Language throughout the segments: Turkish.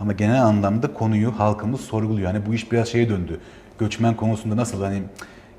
Ama genel anlamda konuyu halkımız sorguluyor. Hani bu iş biraz şeye döndü. Göçmen konusunda nasıl hani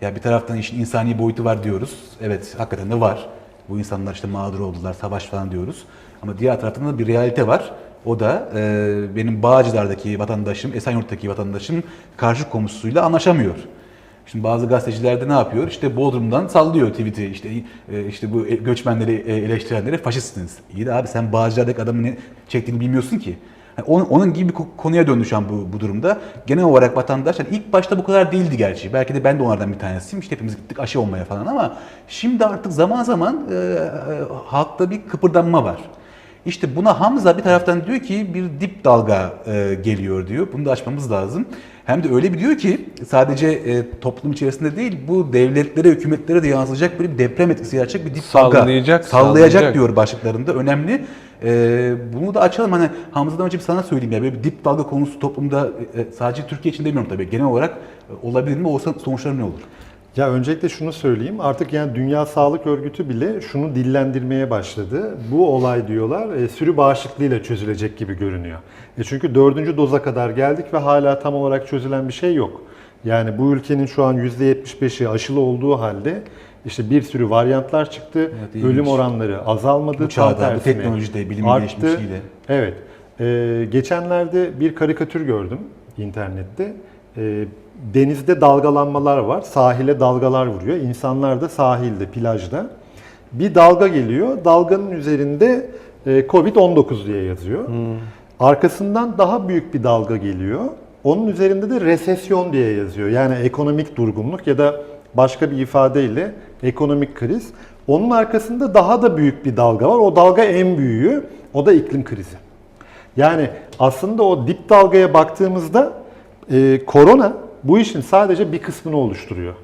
ya bir taraftan işin insani boyutu var diyoruz. Evet hakikaten de var. Bu insanlar işte mağdur oldular, savaş falan diyoruz. Ama diğer taraftan da bir realite var. O da e, benim Bağcılar'daki vatandaşım, Esenyurt'taki vatandaşım karşı komşusuyla anlaşamıyor. Şimdi bazı gazeteciler de ne yapıyor? İşte Bodrum'dan sallıyor tweet'i. İşte e, işte bu göçmenleri e, eleştirenlere faşistsiniz. İyi de abi sen Bağcılar'daki adamın ne çektiğini bilmiyorsun ki. Onun, onun gibi bir ko- konuya döndü şu an bu, bu durumda. Genel olarak vatandaş yani ilk başta bu kadar değildi gerçi. Belki de ben de onlardan bir tanesiyim. İşte hepimiz gittik aşı olmaya falan ama şimdi artık zaman zaman e, e, halkta bir kıpırdanma var. İşte buna Hamza bir taraftan diyor ki bir dip dalga e, geliyor diyor. Bunu da açmamız lazım. Hem de öyle bir diyor ki sadece e, toplum içerisinde değil bu devletlere, hükümetlere de yansıyacak bir deprem etkisi yaratacak bir dip dalga. Sallayacak sallayacak. diyor başlıklarında. Önemli. E, bunu da açalım. Hani Hamza'dan önce bir sana söyleyeyim ya. Böyle bir dip dalga konusu toplumda e, e, sadece Türkiye için demiyorum tabii. Genel olarak e, olabilir mi? Olsa sonuçları ne olur? Ya öncelikle şunu söyleyeyim. Artık yani Dünya Sağlık Örgütü bile şunu dillendirmeye başladı. Bu olay diyorlar e, sürü bağışıklığıyla çözülecek gibi görünüyor. E çünkü dördüncü doza kadar geldik ve hala tam olarak çözülen bir şey yok. Yani bu ülkenin şu an %75'i aşılı olduğu halde işte bir sürü varyantlar çıktı. Evet. Ölüm oranları azalmadı. Bu tam çağda, bu tersine teknolojide, bilimin arttı. gelişmesiyle. Evet. Ee, geçenlerde bir karikatür gördüm internette. Ee, denizde dalgalanmalar var. Sahile dalgalar vuruyor. İnsanlar da sahilde, plajda. Bir dalga geliyor. Dalganın üzerinde e, Covid-19 diye yazıyor. Arkasından daha büyük bir dalga geliyor. Onun üzerinde de resesyon diye yazıyor. Yani ekonomik durgunluk ya da başka bir ifadeyle ekonomik kriz. Onun arkasında daha da büyük bir dalga var. O dalga en büyüğü. O da iklim krizi. Yani aslında o dip dalgaya baktığımızda e, korona bu işin sadece bir kısmını oluşturuyor.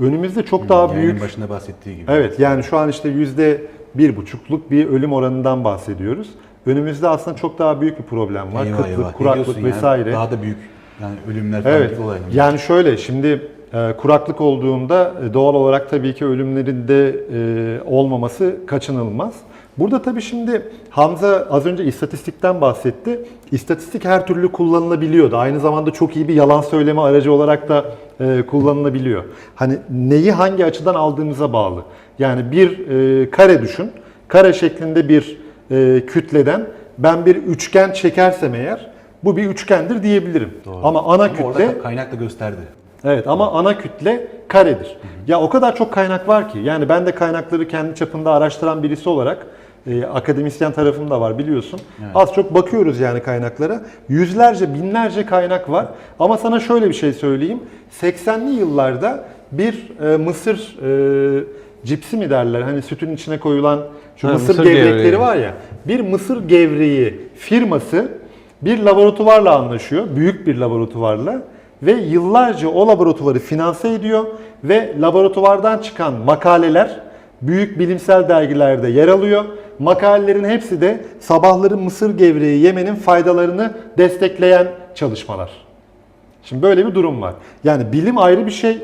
Önümüzde çok daha Yayının büyük başında bahsettiği gibi. Evet yani şu an işte yüzde bir buçukluk bir ölüm oranından bahsediyoruz. Önümüzde aslında çok daha büyük bir problem var. Eyvah Kıtlık, eyvah. Kuraklık diyorsun yani? vesaire. Daha da büyük yani ölümler falan Evet. olaylar. Yani şöyle şimdi kuraklık olduğunda e, doğal olarak tabii ki ölümlerin de e, olmaması kaçınılmaz. Burada tabii şimdi Hamza az önce istatistikten bahsetti. İstatistik her türlü kullanılabiliyordu. Aynı zamanda çok iyi bir yalan söyleme aracı olarak da e, kullanılabiliyor. Hani neyi hangi açıdan aldığımıza bağlı. Yani bir e, kare düşün. Kare şeklinde bir e, kütleden ben bir üçgen çekersem eğer bu bir üçgendir diyebilirim. Ama ana Ama kütle orada kaynak da gösterdi. Evet ama ana kütle karedir. Ya o kadar çok kaynak var ki. Yani ben de kaynakları kendi çapında araştıran birisi olarak e, akademisyen tarafım da var biliyorsun. Az çok bakıyoruz yani kaynaklara. Yüzlerce, binlerce kaynak var. Ama sana şöyle bir şey söyleyeyim. 80'li yıllarda bir e, mısır e, cipsi mi derler? Hani sütün içine koyulan şu Ha, mısır, mısır gevrekleri gevreği. var ya. Bir mısır gevreği firması bir laboratuvarla anlaşıyor. Büyük bir laboratuvarla ve yıllarca o laboratuvarı finanse ediyor ve laboratuvardan çıkan makaleler büyük bilimsel dergilerde yer alıyor. Makalelerin hepsi de sabahları mısır gevreği yemenin faydalarını destekleyen çalışmalar. Şimdi böyle bir durum var. Yani bilim ayrı bir şey,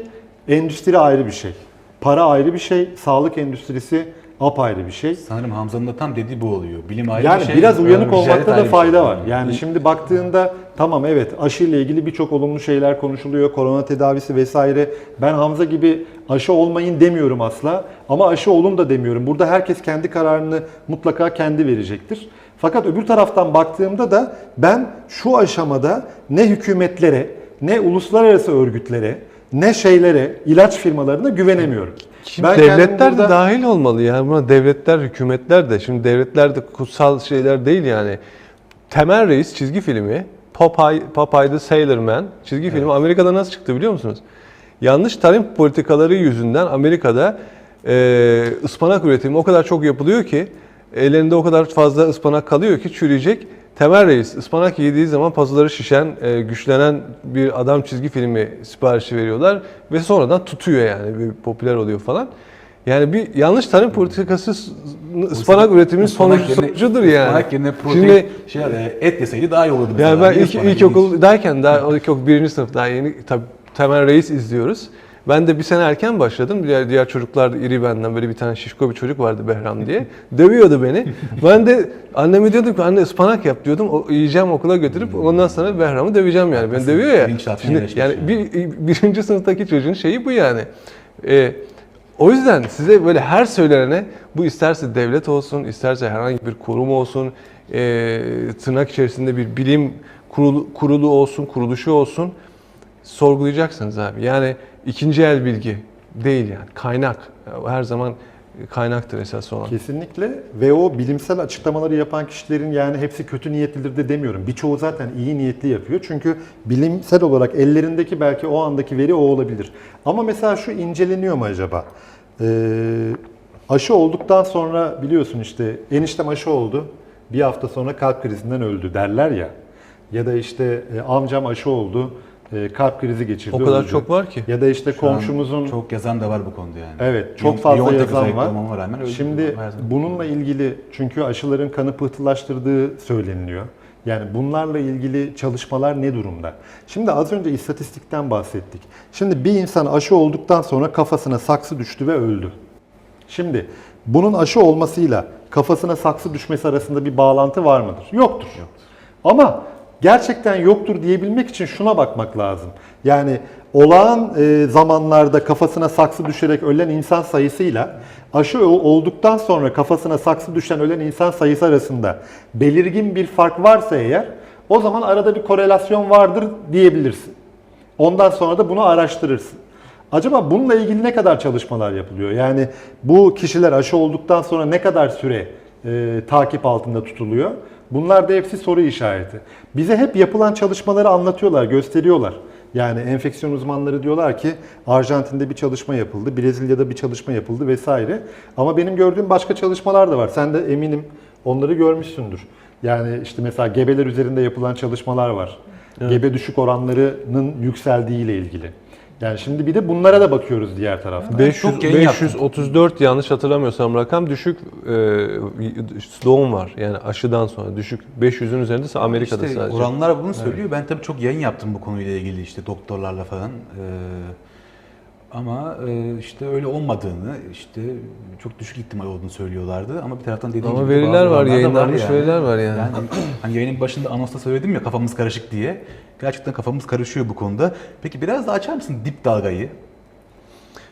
endüstri ayrı bir şey. Para ayrı bir şey, sağlık endüstrisi apayrı bir şey. Sanırım Hamza'nın da tam dediği bu oluyor. Bilim ayrı Yani bir şey. biraz uyanık olmakta da fayda şey. var. Yani şimdi baktığında tamam evet aşı ile ilgili birçok olumlu şeyler konuşuluyor. Korona tedavisi vesaire. Ben Hamza gibi aşı olmayın demiyorum asla. Ama aşı olun da demiyorum. Burada herkes kendi kararını mutlaka kendi verecektir. Fakat öbür taraftan baktığımda da ben şu aşamada ne hükümetlere, ne uluslararası örgütlere, ne şeylere, ilaç firmalarına güvenemiyorum. Şimdi Ben devletler de burada- dahil olmalı yani buna devletler, hükümetler de. Şimdi devletler de kutsal şeyler değil yani. Temel Reis çizgi filmi, Popeye, Popeye the Sailor Man çizgi filmi Amerika'da nasıl çıktı biliyor musunuz? Yanlış tarım politikaları yüzünden Amerika'da e, ıspanak üretimi o kadar çok yapılıyor ki ellerinde o kadar fazla ıspanak kalıyor ki çürüyecek. Temel Reis ıspanak yediği zaman pazuları şişen, e, güçlenen bir adam çizgi filmi siparişi veriyorlar ve sonradan tutuyor yani bir popüler oluyor falan. Yani bir yanlış tarım politikası ıspanak üretiminin Ispanak sonucu, yerine- sonucudur yani. Ispanak yerine protein Şimdi şey, e, et yeseydi daha iyi olurdu. yani ben ilk, ilkokuldayken daha ilkokul birinci sınıf daha yeni tabii Temel Reis izliyoruz. Ben de bir sene erken başladım. Diğer diğer çocuklar da iri benden böyle bir tane şişko bir çocuk vardı Behram diye. Dövüyordu beni. Ben de anneme diyordum ki anne ıspanak yap diyordum. O, yiyeceğim okula götürüp ondan sonra Behram'ı döveceğim yani. Beni dövüyor ya. Şimdi yani. bir, birinci sınıftaki çocuğun şeyi bu yani. Ee, o yüzden size böyle her söylenene bu isterse devlet olsun, isterse herhangi bir kurum olsun, e, tırnak içerisinde bir bilim kurulu, kurulu olsun, kuruluşu olsun sorgulayacaksınız abi. Yani ikinci el bilgi değil yani kaynak. Her zaman kaynaktır esas olan. Kesinlikle ve o bilimsel açıklamaları yapan kişilerin yani hepsi kötü niyetlidir de demiyorum. Birçoğu zaten iyi niyetli yapıyor. Çünkü bilimsel olarak ellerindeki belki o andaki veri o olabilir. Ama mesela şu inceleniyor mu acaba? Ee, aşı olduktan sonra biliyorsun işte eniştem aşı oldu. Bir hafta sonra kalp krizinden öldü derler ya. Ya da işte e, amcam aşı oldu. E, kalp krizi geçirdi. O kadar öldü. çok var ki. Ya da işte Şu komşumuzun çok yazan da var bu konuda yani. Evet, çok fazla yazan var. rağmen öyle Şimdi bununla ilgili çünkü aşıların kanı pıhtılaştırdığı söyleniliyor. Yani bunlarla ilgili çalışmalar ne durumda? Şimdi az önce istatistikten bahsettik. Şimdi bir insan aşı olduktan sonra kafasına saksı düştü ve öldü. Şimdi bunun aşı olmasıyla kafasına saksı düşmesi arasında bir bağlantı var mıdır? Yoktur. Ama gerçekten yoktur diyebilmek için şuna bakmak lazım. Yani olağan e, zamanlarda kafasına saksı düşerek ölen insan sayısıyla aşı ol- olduktan sonra kafasına saksı düşen ölen insan sayısı arasında belirgin bir fark varsa eğer o zaman arada bir korelasyon vardır diyebilirsin. Ondan sonra da bunu araştırırsın. Acaba bununla ilgili ne kadar çalışmalar yapılıyor? Yani bu kişiler aşı olduktan sonra ne kadar süre e, takip altında tutuluyor? Bunlar da hepsi soru işareti. Bize hep yapılan çalışmaları anlatıyorlar, gösteriyorlar. Yani enfeksiyon uzmanları diyorlar ki Arjantin'de bir çalışma yapıldı, Brezilya'da bir çalışma yapıldı vesaire. Ama benim gördüğüm başka çalışmalar da var. Sen de eminim onları görmüşsündür. Yani işte mesela gebeler üzerinde yapılan çalışmalar var. Gebe düşük oranlarının yükseldiği ile ilgili. Yani şimdi bir de bunlara da bakıyoruz diğer taraftan. 500, çok yayın yaptım. 534 yanlış hatırlamıyorsam rakam düşük e, doğum var. Yani aşıdan sonra düşük. 500'ün üzerinde Amerika'da İşte sadece. Oranlar bunu söylüyor. Ben tabii çok yayın yaptım bu konuyla ilgili işte doktorlarla falan. Ee, ama e, işte öyle olmadığını, işte çok düşük ihtimal olduğunu söylüyorlardı. Ama bir taraftan dediğim Ama gibi veriler bazı var, oranlar da yayınlanmış veriler var yani. Yani hani yayının başında anonsta söyledim ya kafamız karışık diye. Gerçekten kafamız karışıyor bu konuda. Peki biraz daha açar mısın dip dalgayı?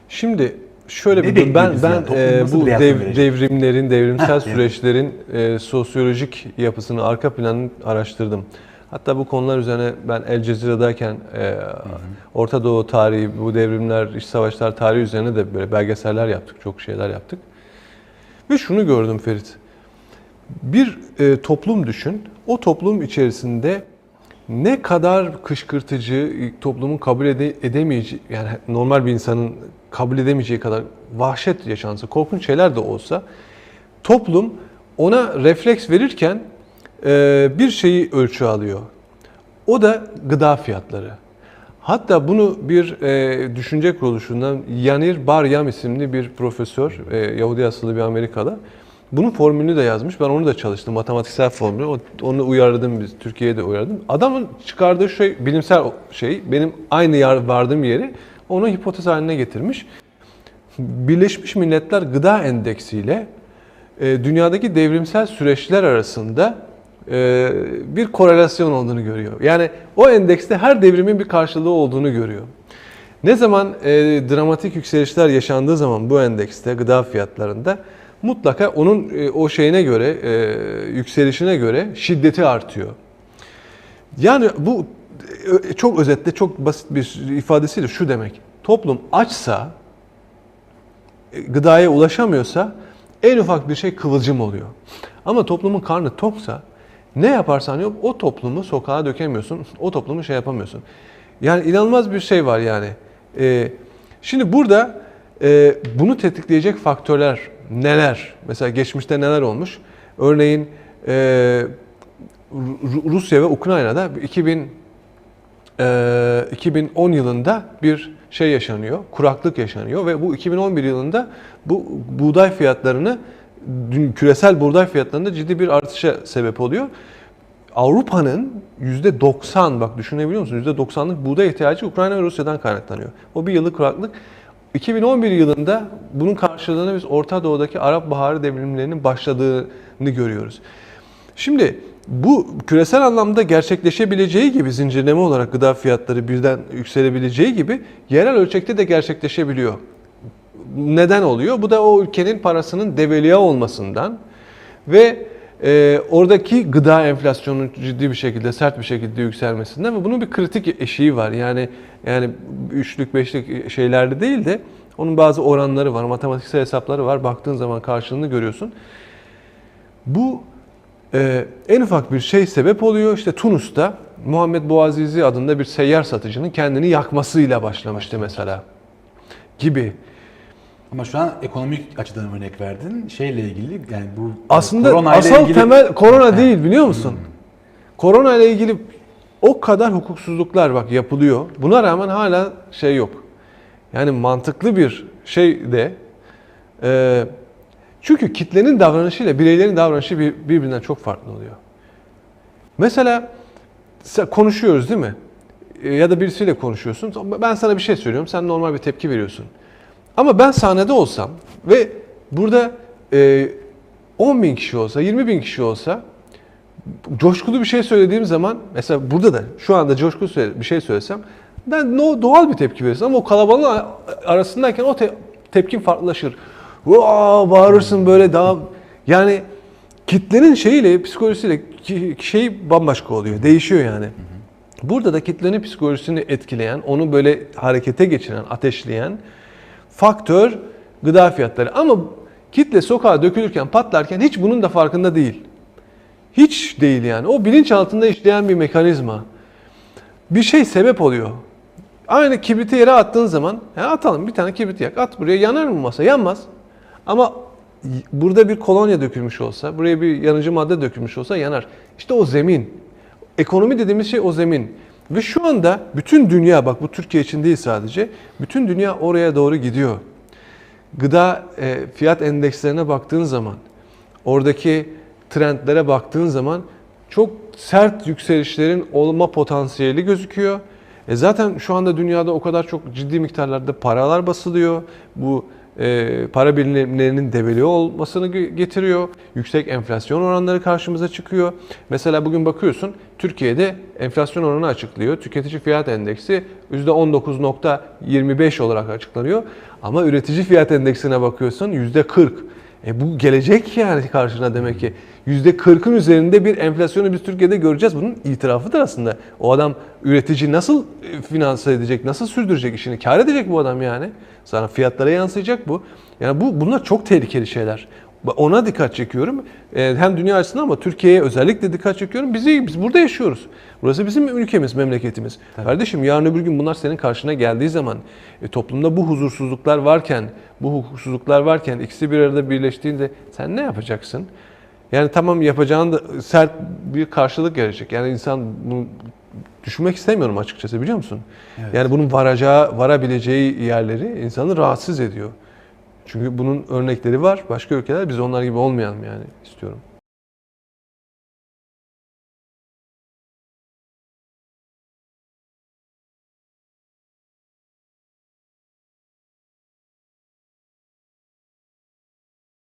Şimdi şöyle Ne bir durum. Ben ben yani? E, bu dev- devrimlerin, devrimsel süreçlerin e, sosyolojik yapısını, arka planını araştırdım. Hatta bu konular üzerine ben El Cezire'dayken e, Orta Doğu tarihi, bu devrimler, iç savaşlar tarihi üzerine de böyle belgeseller yaptık, çok şeyler yaptık. Ve şunu gördüm Ferit. Bir e, toplum düşün. O toplum içerisinde ne kadar kışkırtıcı, toplumun kabul ede- edemeyeceği, yani normal bir insanın kabul edemeyeceği kadar vahşet yaşansa, korkunç şeyler de olsa, toplum ona refleks verirken bir şeyi ölçü alıyor. O da gıda fiyatları. Hatta bunu bir e, düşünce kuruluşundan Yanir Baryam isimli bir profesör, e, Yahudi asıllı bir Amerikalı. Bunun formülünü de yazmış. Ben onu da çalıştım. Matematiksel formülü. Onu uyarladım biz. Türkiye'ye de uyarladım. Adamın çıkardığı şey, bilimsel şey, benim aynı yer vardığım yeri onu hipotez haline getirmiş. Birleşmiş Milletler Gıda Endeksi ile e, dünyadaki devrimsel süreçler arasında e, bir korelasyon olduğunu görüyor. Yani o endekste her devrimin bir karşılığı olduğunu görüyor. Ne zaman e, dramatik yükselişler yaşandığı zaman bu endekste gıda fiyatlarında mutlaka onun e, o şeyine göre e, yükselişine göre şiddeti artıyor. Yani bu e, çok özetle çok basit bir ifadesiyle şu demek. Toplum açsa e, gıdaya ulaşamıyorsa en ufak bir şey kıvılcım oluyor. Ama toplumun karnı toksa ne yaparsan yap o toplumu sokağa dökemiyorsun. O toplumu şey yapamıyorsun. Yani inanılmaz bir şey var yani. Ee, şimdi burada e, bunu tetikleyecek faktörler neler? Mesela geçmişte neler olmuş? Örneğin e, Ru- Rusya ve Ukrayna'da 2000 e, 2010 yılında bir şey yaşanıyor, kuraklık yaşanıyor ve bu 2011 yılında bu buğday fiyatlarını küresel buğday fiyatlarında ciddi bir artışa sebep oluyor. Avrupa'nın %90 bak düşünebiliyor musun? %90'lık buğday ihtiyacı Ukrayna ve Rusya'dan kaynaklanıyor. O bir yıllık kuraklık. 2011 yılında bunun karşılığında biz Orta Doğu'daki Arap Baharı devrimlerinin başladığını görüyoruz. Şimdi bu küresel anlamda gerçekleşebileceği gibi zincirleme olarak gıda fiyatları birden yükselebileceği gibi yerel ölçekte de gerçekleşebiliyor. Neden oluyor? Bu da o ülkenin parasının devalüe olmasından ve e, oradaki gıda enflasyonunun ciddi bir şekilde sert bir şekilde yükselmesinden ve bunun bir kritik eşiği var. Yani yani üçlük beşlik şeylerde değil de onun bazı oranları var, matematiksel hesapları var. Baktığın zaman karşılığını görüyorsun. Bu e, en ufak bir şey sebep oluyor. İşte Tunus'ta Muhammed Boazizi adında bir seyyar satıcının kendini yakmasıyla başlamıştı mesela gibi. Ama şu an ekonomik açıdan örnek verdin. Şeyle ilgili yani bu Aslında koronayla asıl ilgili- temel korona değil biliyor musun? Korona ile ilgili o kadar hukuksuzluklar bak yapılıyor. Buna rağmen hala şey yok. Yani mantıklı bir şey de e, çünkü kitlenin davranışıyla bireylerin davranışı bir- birbirinden çok farklı oluyor. Mesela konuşuyoruz değil mi? E, Ya da birisiyle konuşuyorsun. Ben sana bir şey söylüyorum. Sen normal bir tepki veriyorsun. Ama ben sahnede olsam ve burada e, 10 bin kişi olsa, 20 bin kişi olsa coşkulu bir şey söylediğim zaman mesela burada da şu anda coşkulu bir şey söylesem ben no, doğal bir tepki verirsin ama o kalabalığın arasındayken o te- tepkin farklılaşır. Vaa bağırırsın böyle daha yani kitlenin şeyiyle psikolojisiyle şey bambaşka oluyor. Değişiyor yani. Burada da kitlenin psikolojisini etkileyen, onu böyle harekete geçiren, ateşleyen faktör gıda fiyatları. Ama kitle sokağa dökülürken, patlarken hiç bunun da farkında değil. Hiç değil yani. O bilinç altında işleyen bir mekanizma. Bir şey sebep oluyor. Aynı kibriti yere attığın zaman, ya atalım bir tane kibrit yak, at buraya yanar mı masa? Yanmaz. Ama burada bir kolonya dökülmüş olsa, buraya bir yanıcı madde dökülmüş olsa yanar. İşte o zemin. Ekonomi dediğimiz şey o zemin. Ve şu anda bütün dünya, bak bu Türkiye için değil sadece, bütün dünya oraya doğru gidiyor. Gıda e, fiyat endekslerine baktığın zaman, oradaki trendlere baktığın zaman çok sert yükselişlerin olma potansiyeli gözüküyor. E zaten şu anda dünyada o kadar çok ciddi miktarlarda paralar basılıyor. Bu e, para birimlerinin devalüe olmasını ge- getiriyor. Yüksek enflasyon oranları karşımıza çıkıyor. Mesela bugün bakıyorsun Türkiye'de enflasyon oranı açıklıyor. Tüketici fiyat endeksi %19.25 olarak açıklanıyor. Ama üretici fiyat endeksine bakıyorsun %40. E bu gelecek yani karşına demek ki. %40'ın üzerinde bir enflasyonu biz Türkiye'de göreceğiz. Bunun itirafıdır aslında. O adam üretici nasıl e, finanse edecek, nasıl sürdürecek işini? Kar edecek bu adam yani. Sana fiyatlara yansıyacak bu. Yani bu bunlar çok tehlikeli şeyler. Ona dikkat çekiyorum. E, Hem dünya açısından ama Türkiye'ye özellikle dikkat çekiyorum. Bizi, biz burada yaşıyoruz. Burası bizim ülkemiz, memleketimiz. Kardeşim yarın öbür gün bunlar senin karşına geldiği zaman e, toplumda bu huzursuzluklar varken, bu hukuksuzluklar varken ikisi bir arada birleştiğinde sen ne yapacaksın? Yani tamam yapacağın da sert bir karşılık gelecek. Yani insan bunu düşünmek istemiyorum açıkçası biliyor musun? Evet. Yani bunun varacağı, varabileceği yerleri insanı rahatsız ediyor. Çünkü bunun örnekleri var. Başka ülkeler biz onlar gibi olmayalım yani istiyorum.